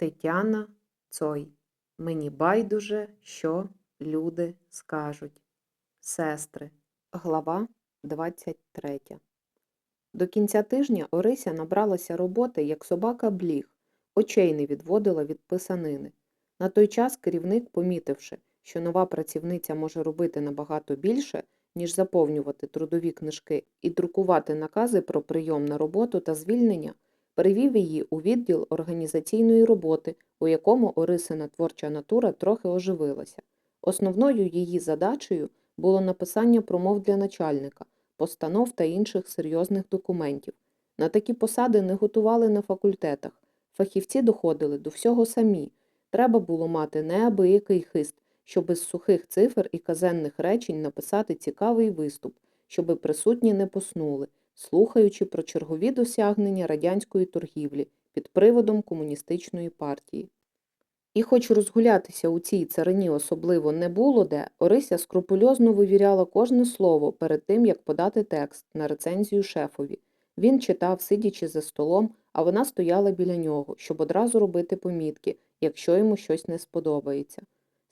Тетяна Цой. Мені байдуже, що люди скажуть. Сестри. Глава 23. До кінця тижня Орися набралася роботи, як собака бліг, очей не відводила від писанини. На той час керівник, помітивши, що нова працівниця може робити набагато більше, ніж заповнювати трудові книжки і друкувати накази про прийом на роботу та звільнення, перевів її у відділ організаційної роботи, у якому Орисина творча натура трохи оживилася. Основною її задачею було написання промов для начальника, постанов та інших серйозних документів. На такі посади не готували на факультетах. Фахівці доходили до всього самі. Треба було мати неабиякий хист, щоб із сухих цифр і казенних речень написати цікавий виступ, щоби присутні не поснули, слухаючи про чергові досягнення радянської торгівлі під приводом комуністичної партії. І хоч розгулятися у цій царині особливо не було де, Орися скрупульозно вивіряла кожне слово перед тим, як подати текст на рецензію шефові. Він читав, сидячи за столом, а вона стояла біля нього, щоб одразу робити помітки, якщо йому щось не сподобається.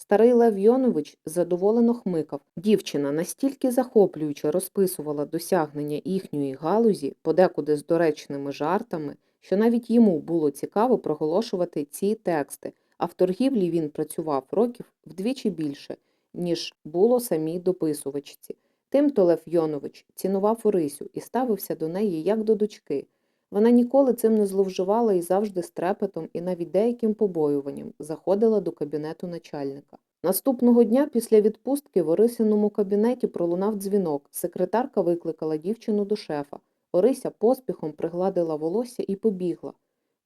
Старий Лев Йонович задоволено хмикав. Дівчина настільки захоплююче розписувала досягнення їхньої галузі, подекуди з доречними жартами, що навіть йому було цікаво проголошувати ці тексти, а в торгівлі він працював років вдвічі більше, ніж було самій дописувачці. Тимто Лев Йонович цінував Орисю і ставився до неї як до дочки. Вона ніколи цим не зловживала і завжди з трепетом і навіть деяким побоюванням заходила до кабінету начальника. Наступного дня після відпустки в Орисиному кабінеті пролунав дзвінок. Секретарка викликала дівчину до шефа. Орися поспіхом пригладила волосся і побігла.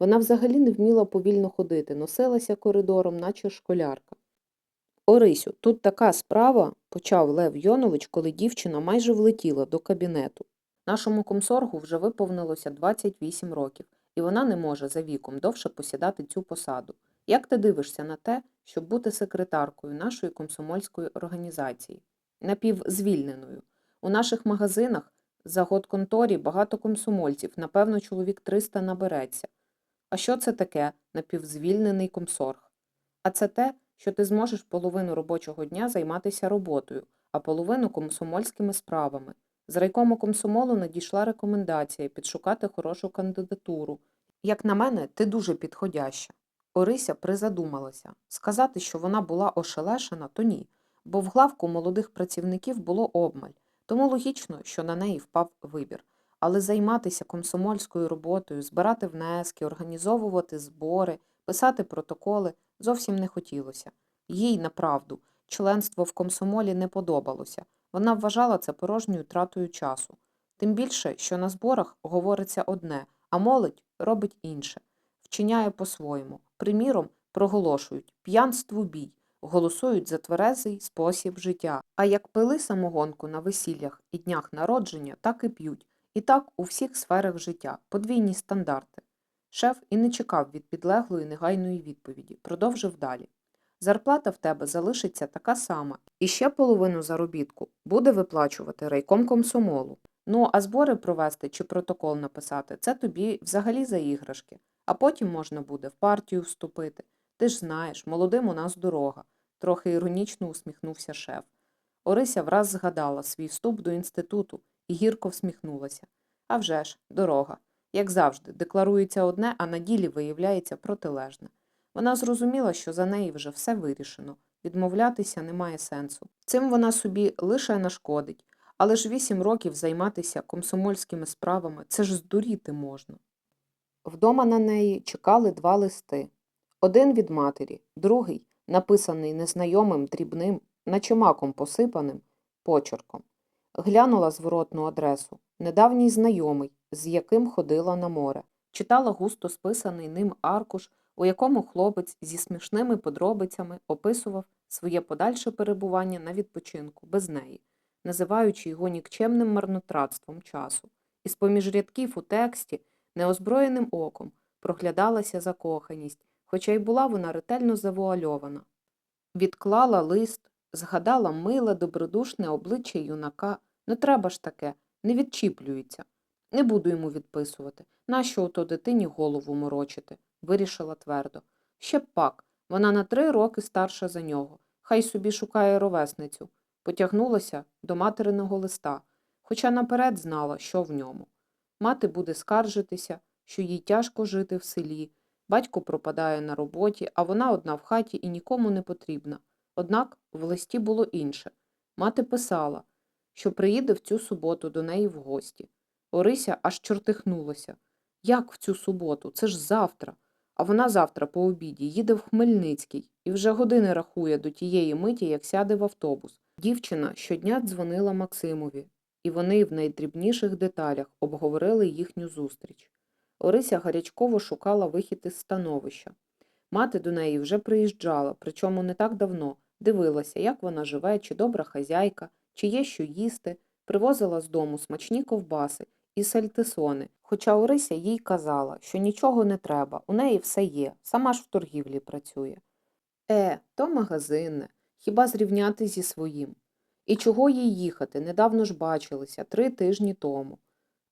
Вона взагалі не вміла повільно ходити, носилася коридором, наче школярка. Орисю, тут така справа, почав Лев Йонович, коли дівчина майже влетіла до кабінету. Нашому комсоргу вже виповнилося 28 років, і вона не може за віком довше посідати цю посаду. Як ти дивишся на те, щоб бути секретаркою нашої комсомольської організації, напівзвільненою? У наших магазинах за годконторі багато комсомольців, напевно, чоловік 300 набереться. А що це таке напівзвільнений комсорг? А це те, що ти зможеш половину робочого дня займатися роботою, а половину комсомольськими справами. З райкому комсомолу надійшла рекомендація підшукати хорошу кандидатуру. Як на мене, ти дуже підходяща. Орися призадумалася. Сказати, що вона була ошелешена, то ні, бо в главку молодих працівників було обмаль, тому логічно, що на неї впав вибір. Але займатися комсомольською роботою, збирати внески, організовувати збори, писати протоколи зовсім не хотілося. Їй, направду, членство в комсомолі не подобалося. Вона вважала це порожньою тратою часу. Тим більше, що на зборах говориться одне, а молодь робить інше, вчиняє по-своєму. Приміром, проголошують п'янству бій, голосують за тверезий спосіб життя. А як пили самогонку на весіллях і днях народження, так і п'ють. І так у всіх сферах життя, подвійні стандарти. Шеф і не чекав від підлеглої негайної відповіді, продовжив далі. Зарплата в тебе залишиться така сама, і ще половину заробітку буде виплачувати райком комсомолу. Ну, а збори провести чи протокол написати це тобі взагалі за іграшки, а потім можна буде в партію вступити. Ти ж знаєш, молодим у нас дорога, трохи іронічно усміхнувся шеф. Орися враз згадала свій вступ до інституту і гірко всміхнулася. А вже ж, дорога. Як завжди, декларується одне, а на ділі виявляється протилежне. Вона зрозуміла, що за неї вже все вирішено, відмовлятися немає сенсу. Цим вона собі лише нашкодить, але ж вісім років займатися комсомольськими справами це ж здуріти можна. Вдома на неї чекали два листи. Один від матері, другий, написаний незнайомим дрібним, наче маком посипаним, почерком. Глянула зворотну адресу недавній знайомий, з яким ходила на море. Читала густо списаний ним аркуш, у якому хлопець зі смішними подробицями описував своє подальше перебування на відпочинку без неї, називаючи його нікчемним марнотратством часу. І з-поміж рядків у тексті неозброєним оком проглядалася закоханість, хоча й була вона ретельно завуальована. Відклала лист, згадала миле, добродушне обличчя юнака. Не треба ж таке, не відчіплюється. Не буду йому відписувати. Нащо ото дитині голову морочити? Вирішила твердо. Ще б пак, вона на три роки старша за нього. Хай собі шукає ровесницю. Потягнулася до материного листа, хоча наперед знала, що в ньому. Мати буде скаржитися, що їй тяжко жити в селі, батько пропадає на роботі, а вона одна в хаті і нікому не потрібна. Однак в листі було інше. Мати писала, що приїде в цю суботу до неї в гості. Орися аж чортихнулася. Як в цю суботу? Це ж завтра. А вона завтра по обіді їде в Хмельницький і вже години рахує до тієї миті, як сяде в автобус. Дівчина щодня дзвонила Максимові, і вони в найдрібніших деталях обговорили їхню зустріч. Орися гарячково шукала вихід із становища. Мати до неї вже приїжджала, причому не так давно, дивилася, як вона живе, чи добра хазяйка, чи є що їсти, привозила з дому смачні ковбаси і сальтисони, хоча Орися їй казала, що нічого не треба, у неї все є, сама ж в торгівлі працює. Е, то магазинне, хіба зрівняти зі своїм. І чого їй їхати, недавно ж бачилися, три тижні тому.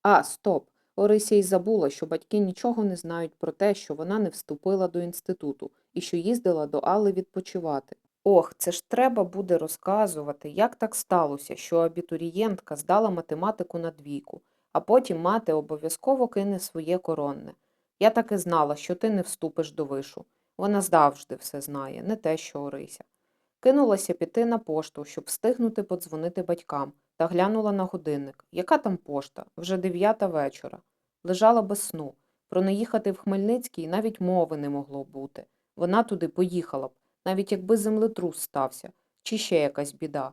А, стоп, Орися й забула, що батьки нічого не знають про те, що вона не вступила до інституту і що їздила до Алли відпочивати. Ох, це ж треба буде розказувати, як так сталося, що абітурієнтка здала математику на двійку, а потім мати обов'язково кине своє коронне. Я так і знала, що ти не вступиш до вишу. Вона завжди все знає, не те, що Орися. Кинулася піти на пошту, щоб встигнути подзвонити батькам, та глянула на годинник. Яка там пошта? Вже дев'ята вечора. Лежала без сну. Про не їхати в Хмельницький навіть мови не могло бути. Вона туди поїхала б, навіть якби землетрус стався, чи ще якась біда.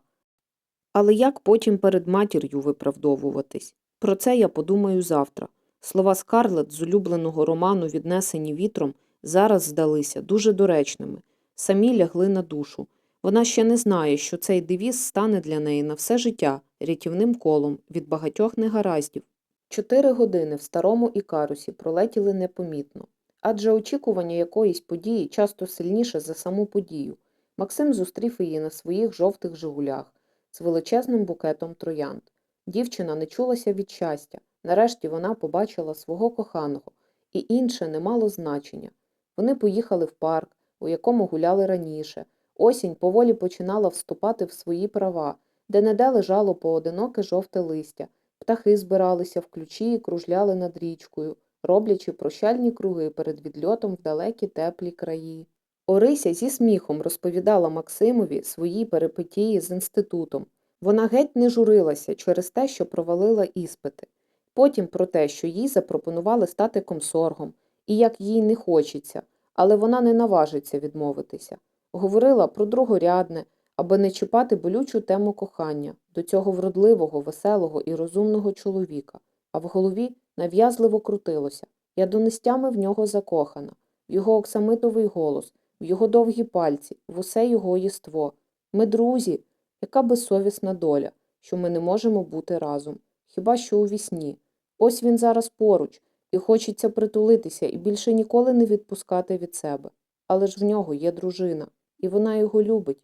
Але як потім перед матір'ю виправдовуватись? Про це я подумаю завтра. Слова Скарлет з улюбленого роману, віднесені вітром, зараз здалися дуже доречними, самі лягли на душу. Вона ще не знає, що цей девіз стане для неї на все життя рятівним колом від багатьох негараздів. Чотири години в старому ікарусі пролетіли непомітно, адже очікування якоїсь події часто сильніше за саму подію. Максим зустрів її на своїх жовтих жигулях з величезним букетом троянд. Дівчина не чулася від щастя. Нарешті вона побачила свого коханого, і інше не мало значення. Вони поїхали в парк, у якому гуляли раніше. Осінь поволі починала вступати в свої права, де неде лежало поодиноке жовте листя, птахи збиралися в ключі і кружляли над річкою, роблячи прощальні круги перед відльотом в далекі теплі краї. Орися зі сміхом розповідала Максимові свої перипетії з інститутом. Вона геть не журилася через те, що провалила іспити. Потім про те, що їй запропонували стати комсоргом, і як їй не хочеться, але вона не наважиться відмовитися. Говорила про другорядне, аби не чіпати болючу тему кохання до цього вродливого, веселого і розумного чоловіка, а в голові нав'язливо крутилося. Я донестями в нього закохана, в його оксамитовий голос, в його довгі пальці, в усе його єство. Ми друзі, яка безсовісна доля, що ми не можемо бути разом, хіба що у вісні. Ось він зараз поруч, і хочеться притулитися і більше ніколи не відпускати від себе. Але ж в нього є дружина, і вона його любить.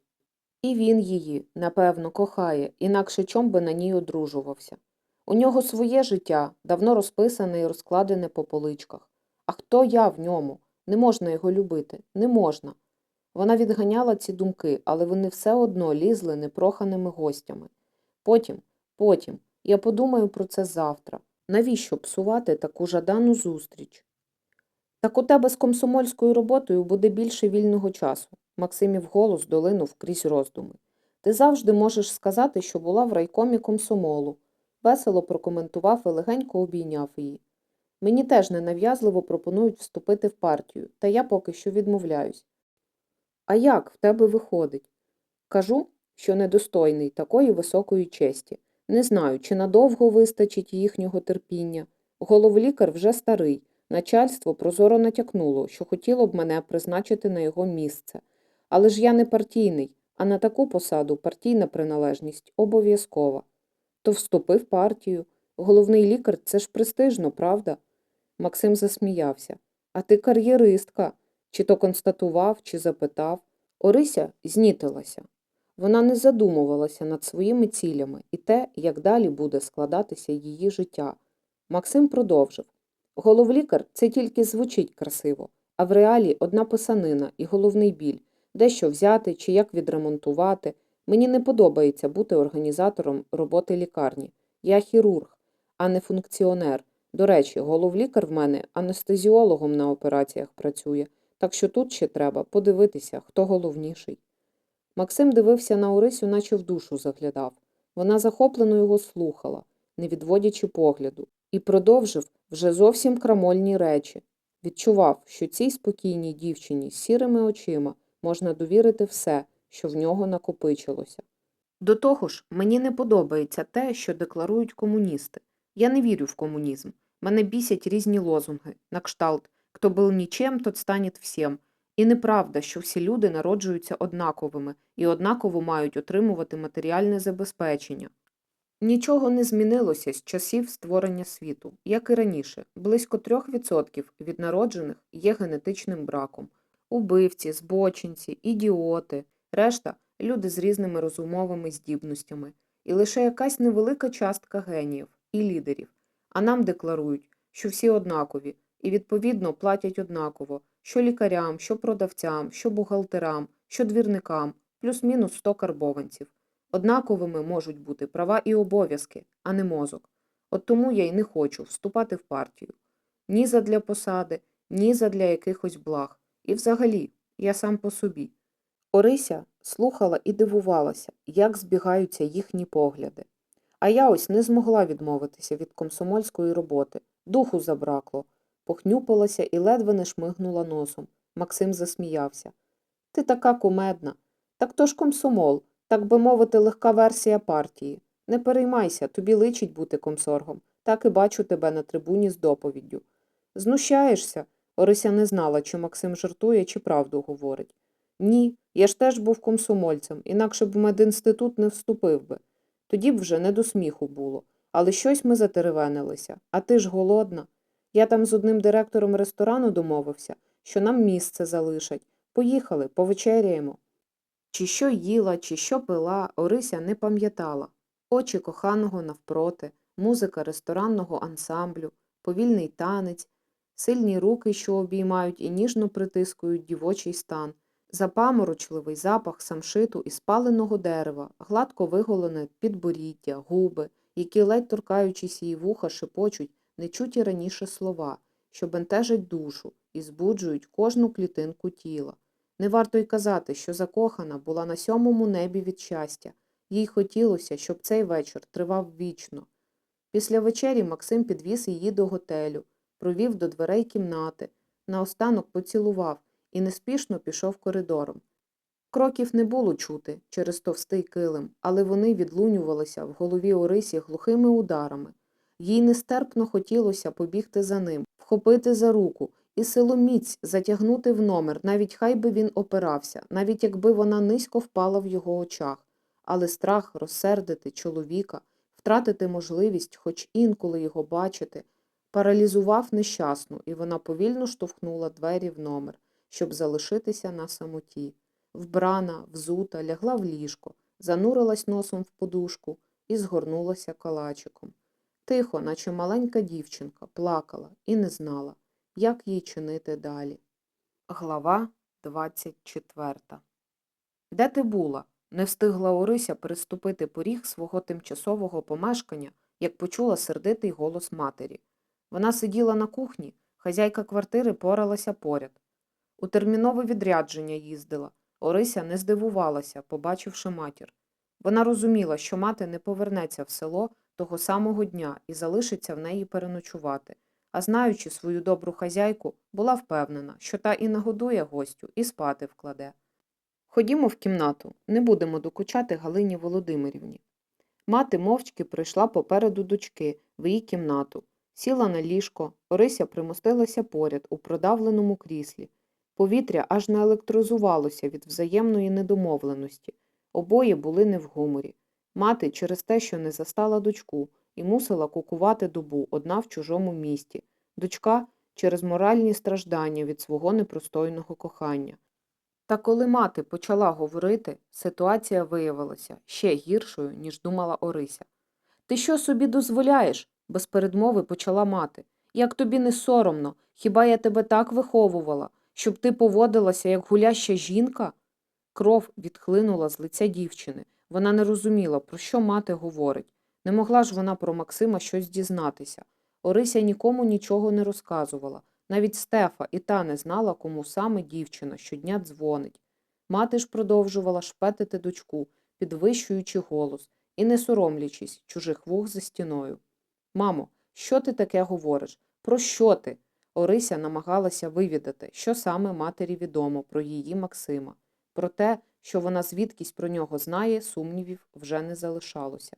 І він її, напевно, кохає, інакше чом би на ній одружувався. У нього своє життя, давно розписане і розкладене по поличках. А хто я в ньому? Не можна його любити, не можна. Вона відганяла ці думки, але вони все одно лізли непроханими гостями. Потім, потім, я подумаю про це завтра. Навіщо псувати таку жадану зустріч? Так у тебе з комсомольською роботою буде більше вільного часу. Максимів голос долинув крізь роздуми. Ти завжди можеш сказати, що була в райкомі комсомолу. Весело прокоментував і легенько обійняв її. Мені теж ненав'язливо пропонують вступити в партію, та я поки що відмовляюсь. А як в тебе виходить? Кажу, що недостойний такої високої честі. Не знаю, чи надовго вистачить їхнього терпіння. Головлікар вже старий. Начальство прозоро натякнуло, що хотіло б мене призначити на його місце. Але ж я не партійний, а на таку посаду партійна приналежність обов'язкова. То вступи в партію. Головний лікар це ж престижно, правда? Максим засміявся. А ти кар'єристка. Чи то констатував, чи запитав. Орися знітилася. Вона не задумувалася над своїми цілями і те, як далі буде складатися її життя. Максим продовжив. Головлікар це тільки звучить красиво, а в реалі одна писанина і головний біль, де що взяти чи як відремонтувати. Мені не подобається бути організатором роботи лікарні. Я хірург, а не функціонер. До речі, головлікар в мене анестезіологом на операціях працює, так що тут ще треба подивитися, хто головніший. Максим дивився на Орисю, наче в душу заглядав. Вона захоплено його слухала, не відводячи погляду, і продовжив вже зовсім крамольні речі. Відчував, що цій спокійній дівчині з сірими очима можна довірити все, що в нього накопичилося. До того ж, мені не подобається те, що декларують комуністи. Я не вірю в комунізм. Мене бісять різні лозунги, на кшталт «Хто був нічим, тот станет всім». І неправда, що всі люди народжуються однаковими і однаково мають отримувати матеріальне забезпечення. Нічого не змінилося з часів створення світу, як і раніше. Близько 3% від народжених є генетичним браком. Убивці, збочинці, ідіоти, решта люди з різними розумовими здібностями. І лише якась невелика частка геніїв і лідерів. А нам декларують, що всі однакові, і відповідно платять однаково, що лікарям, що продавцям, що бухгалтерам, що двірникам, плюс-мінус 100 карбованців. Однаковими можуть бути права і обов'язки, а не мозок. От тому я й не хочу вступати в партію. Ні задля посади, ні задля якихось благ. І взагалі, я сам по собі. Орися слухала і дивувалася, як збігаються їхні погляди. А я ось не змогла відмовитися від комсомольської роботи. Духу забракло. Похнюпилася і ледве не шмигнула носом. Максим засміявся. Ти така кумедна. Так то ж комсомол, так би мовити, легка версія партії. Не переймайся, тобі личить бути комсоргом. Так і бачу тебе на трибуні з доповіддю. Знущаєшся? Орися не знала, чи Максим жартує, чи правду говорить. Ні, я ж теж був комсомольцем, інакше б в медінститут не вступив би. Тоді б вже не до сміху було. Але щось ми затеревенилися. А ти ж голодна. Я там з одним директором ресторану домовився, що нам місце залишать. Поїхали, повечеряємо. Чи що їла, чи що пила, Орися не пам'ятала. Очі коханого навпроти, музика ресторанного ансамблю, повільний танець, сильні руки, що обіймають і ніжно притискують дівочий стан, запаморочливий запах самшиту і спаленого дерева, гладко виголене підборіддя, губи, які, ледь торкаючись її вуха, шепочуть нечуті раніше слова, що бентежать душу і збуджують кожну клітинку тіла. Не варто й казати, що закохана була на сьомому небі від щастя. Їй хотілося, щоб цей вечір тривав вічно. Після вечері Максим підвіз її до готелю, провів до дверей кімнати, наостанок поцілував і неспішно пішов коридором. Кроків не було чути через товстий килим, але вони відлунювалися в голові Орисі глухими ударами. Їй нестерпно хотілося побігти за ним, вхопити за руку і силоміць затягнути в номер, навіть хай би він опирався, навіть якби вона низько впала в його очах. Але страх розсердити чоловіка, втратити можливість хоч інколи його бачити, паралізував нещасну, і вона повільно штовхнула двері в номер, щоб залишитися на самоті. Вбрана, взута, лягла в ліжко, занурилась носом в подушку і згорнулася калачиком. Тихо, наче маленька дівчинка, плакала і не знала, як їй чинити далі. Глава 24 Де ти була? Не встигла Орися переступити поріг свого тимчасового помешкання, як почула сердитий голос матері. Вона сиділа на кухні, хазяйка квартири поралася поряд. У термінове відрядження їздила. Орися не здивувалася, побачивши матір. Вона розуміла, що мати не повернеться в село того самого дня і залишиться в неї переночувати, а знаючи свою добру хазяйку, була впевнена, що та і нагодує гостю, і спати вкладе. Ходімо в кімнату, не будемо докучати Галині Володимирівні. Мати мовчки прийшла попереду дочки в її кімнату, сіла на ліжко, Орися примостилася поряд у продавленому кріслі. Повітря аж наелектризувалося від взаємної недомовленості. Обоє були не в гуморі. Мати через те, що не застала дочку, і мусила кукувати добу одна в чужому місті. Дочка через моральні страждання від свого непростойного кохання. Та коли мати почала говорити, ситуація виявилася ще гіршою, ніж думала Орися. Ти що собі дозволяєш? без передмови почала мати. Як тобі не соромно, хіба я тебе так виховувала? Щоб ти поводилася, як гуляща жінка? Кров відхлинула з лиця дівчини. Вона не розуміла, про що мати говорить. Не могла ж вона про Максима щось дізнатися. Орися нікому нічого не розказувала. Навіть Стефа і та не знала, кому саме дівчина щодня дзвонить. Мати ж продовжувала шпетити дочку, підвищуючи голос і не соромлячись чужих вух за стіною. Мамо, що ти таке говориш? Про що ти? Орися намагалася вивідати, що саме матері відомо про її Максима. Про те, що вона звідкись про нього знає, сумнівів вже не залишалося.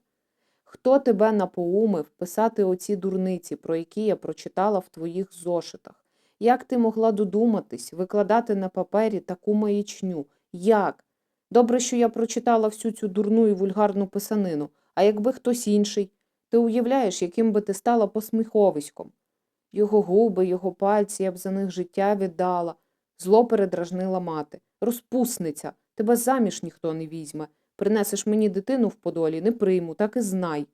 Хто тебе напоумив писати оці дурниці, про які я прочитала в твоїх зошитах? Як ти могла додуматись, викладати на папері таку маячню? Як? Добре, що я прочитала всю цю дурну і вульгарну писанину, а якби хтось інший, ти уявляєш, яким би ти стала посміховиськом? Його губи, його пальці, я б за них життя віддала. Зло передражнила мати. Розпусниця, тебе заміж ніхто не візьме. Принесеш мені дитину в подолі, не прийму, так і знай.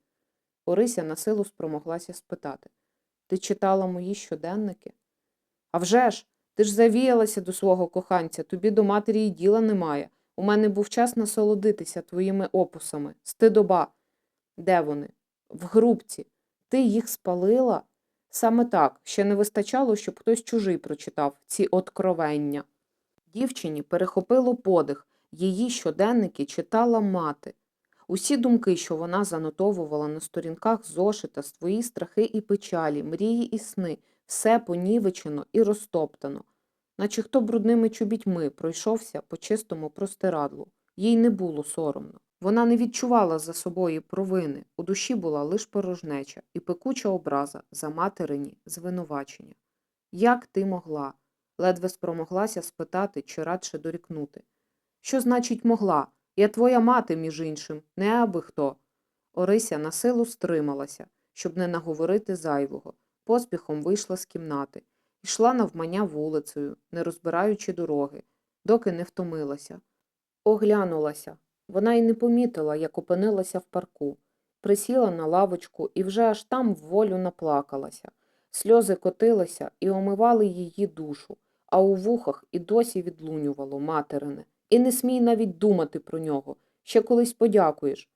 Орися на силу спромоглася спитати. Ти читала мої щоденники? «А вже ж, ти ж завіялася до свого коханця, тобі до матері й діла немає. У мене був час насолодитися твоїми опусами. Стидоба. Де вони? В грубці. Ти їх спалила? Саме так, ще не вистачало, щоб хтось чужий прочитав ці откровення. Дівчині перехопило подих, її щоденники читала мати. Усі думки, що вона занотовувала на сторінках зошита, свої страхи і печалі, мрії і сни, все понівечено і розтоптано, наче хто брудними чобітьми пройшовся по чистому простирадлу. Їй не було соромно. Вона не відчувала за собою провини, у душі була лиш порожнеча і пекуча образа за материні звинувачення. Як ти могла? Ледве спромоглася спитати чи радше дорікнути. Що значить могла? Я твоя мати, між іншим, не аби хто. Орися на силу стрималася, щоб не наговорити зайвого. Поспіхом вийшла з кімнати, йшла навмання вулицею, не розбираючи дороги, доки не втомилася. Оглянулася. Вона й не помітила, як опинилася в парку. Присіла на лавочку і вже аж там вволю наплакалася. Сльози котилися і омивали її душу, а у вухах і досі відлунювало материне. І не смій навіть думати про нього, ще колись подякуєш.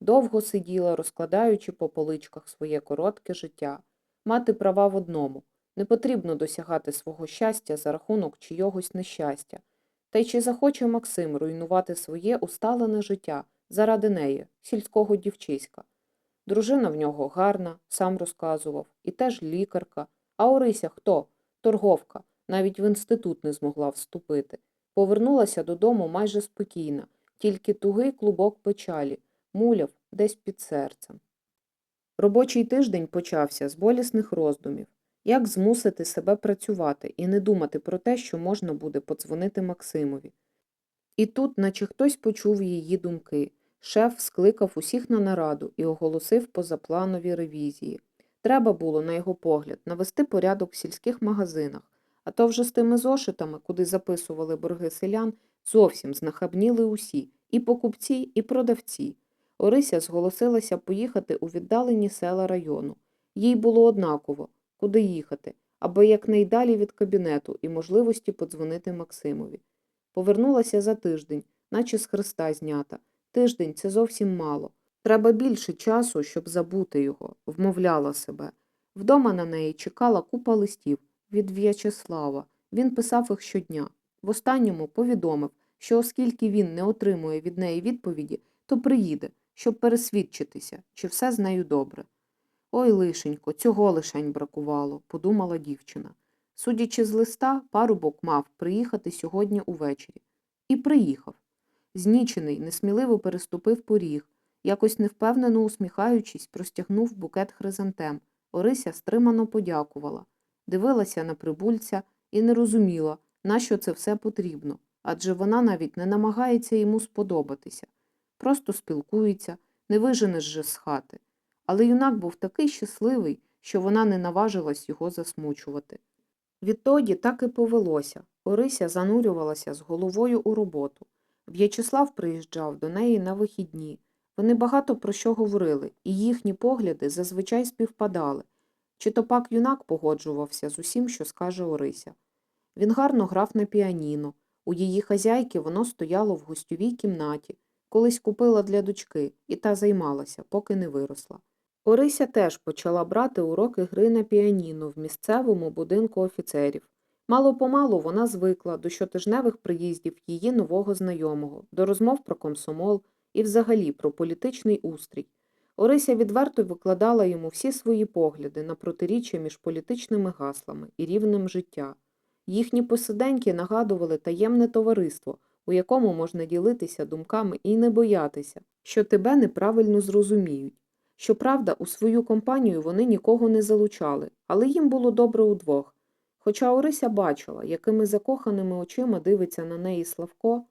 Довго сиділа, розкладаючи по поличках своє коротке життя. Мати права в одному не потрібно досягати свого щастя за рахунок чийогось нещастя. Та й чи захоче Максим руйнувати своє усталене життя заради неї, сільського дівчиська? Дружина в нього гарна, сам розказував, і теж лікарка. А Орися хто? Торговка. Навіть в інститут не змогла вступити. Повернулася додому майже спокійна, тільки тугий клубок печалі, муляв десь під серцем. Робочий тиждень почався з болісних роздумів. Як змусити себе працювати і не думати про те, що можна буде подзвонити Максимові. І тут, наче хтось почув її думки, шеф скликав усіх на нараду і оголосив позапланові ревізії. Треба було, на його погляд, навести порядок в сільських магазинах, а то вже з тими зошитами, куди записували борги селян, зовсім знахабніли усі – і покупці, і продавці. Орися зголосилася поїхати у віддалені села району. Їй було однаково, куди їхати, аби якнайдалі від кабінету і можливості подзвонити Максимові. Повернулася за тиждень, наче з хреста знята. Тиждень це зовсім мало. Треба більше часу, щоб забути його, вмовляла себе. Вдома на неї чекала купа листів від В'ячеслава. Він писав їх щодня. В останньому повідомив, що оскільки він не отримує від неї відповіді, то приїде, щоб пересвідчитися, чи все з нею добре. Ой, лишенько, цього лишень бракувало, подумала дівчина. Судячи з листа, парубок мав приїхати сьогодні увечері. І приїхав. Знічений, несміливо переступив поріг, якось невпевнено усміхаючись, простягнув букет хризантем. Орися стримано подякувала, дивилася на прибульця і не розуміла, нащо це все потрібно, адже вона навіть не намагається йому сподобатися. Просто спілкується, не виженеш же з хати. Але юнак був такий щасливий, що вона не наважилась його засмучувати. Відтоді так і повелося. Орися занурювалася з головою у роботу. В'ячеслав приїжджав до неї на вихідні. Вони багато про що говорили, і їхні погляди зазвичай співпадали. Чи то пак юнак погоджувався з усім, що скаже Орися. Він гарно грав на піаніно. У її хазяйки воно стояло в гостьовій кімнаті. Колись купила для дочки, і та займалася, поки не виросла. Орися теж почала брати уроки гри на піаніно в місцевому будинку офіцерів. Мало-помалу вона звикла до щотижневих приїздів її нового знайомого, до розмов про комсомол і взагалі про політичний устрій. Орися відверто викладала йому всі свої погляди на протиріччя між політичними гаслами і рівнем життя. Їхні посиденьки нагадували таємне товариство, у якому можна ділитися думками і не боятися, що тебе неправильно зрозуміють. Щоправда, у свою компанію вони нікого не залучали, але їм було добре удвох. Хоча Орися бачила, якими закоханими очима дивиться на неї Славко,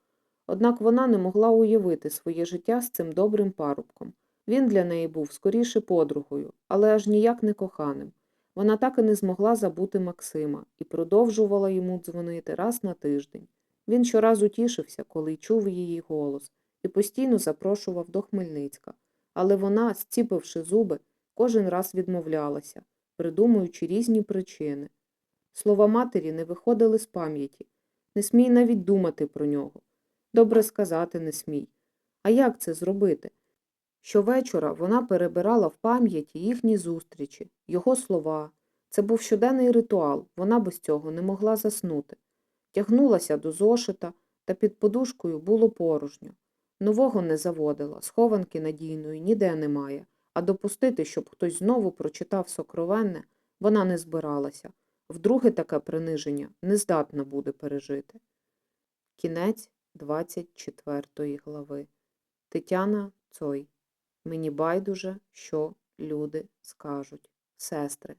однак вона не могла уявити своє життя з цим добрим парубком. Він для неї був скоріше подругою, але аж ніяк не коханим. Вона так і не змогла забути Максима і продовжувала йому дзвонити раз на тиждень. Він щоразу тішився, коли й чув її голос, і постійно запрошував до Хмельницька. Але вона, зціпивши зуби, кожен раз відмовлялася, придумуючи різні причини. Слова матері не виходили з пам'яті. Не смій навіть думати про нього. Добре сказати не смій. А як це зробити? Щовечора вона перебирала в пам'яті їхні зустрічі, його слова. Це був щоденний ритуал, вона без цього не могла заснути. Тягнулася до зошита, та під подушкою було порожньо. Нового не заводила, схованки надійної ніде немає, а допустити, щоб хтось знову прочитав сокровенне, вона не збиралася. Вдруге таке приниження не здатна буде пережити. Кінець 24 глави. Тетяна Цой. Мені байдуже, що люди скажуть. Сестри.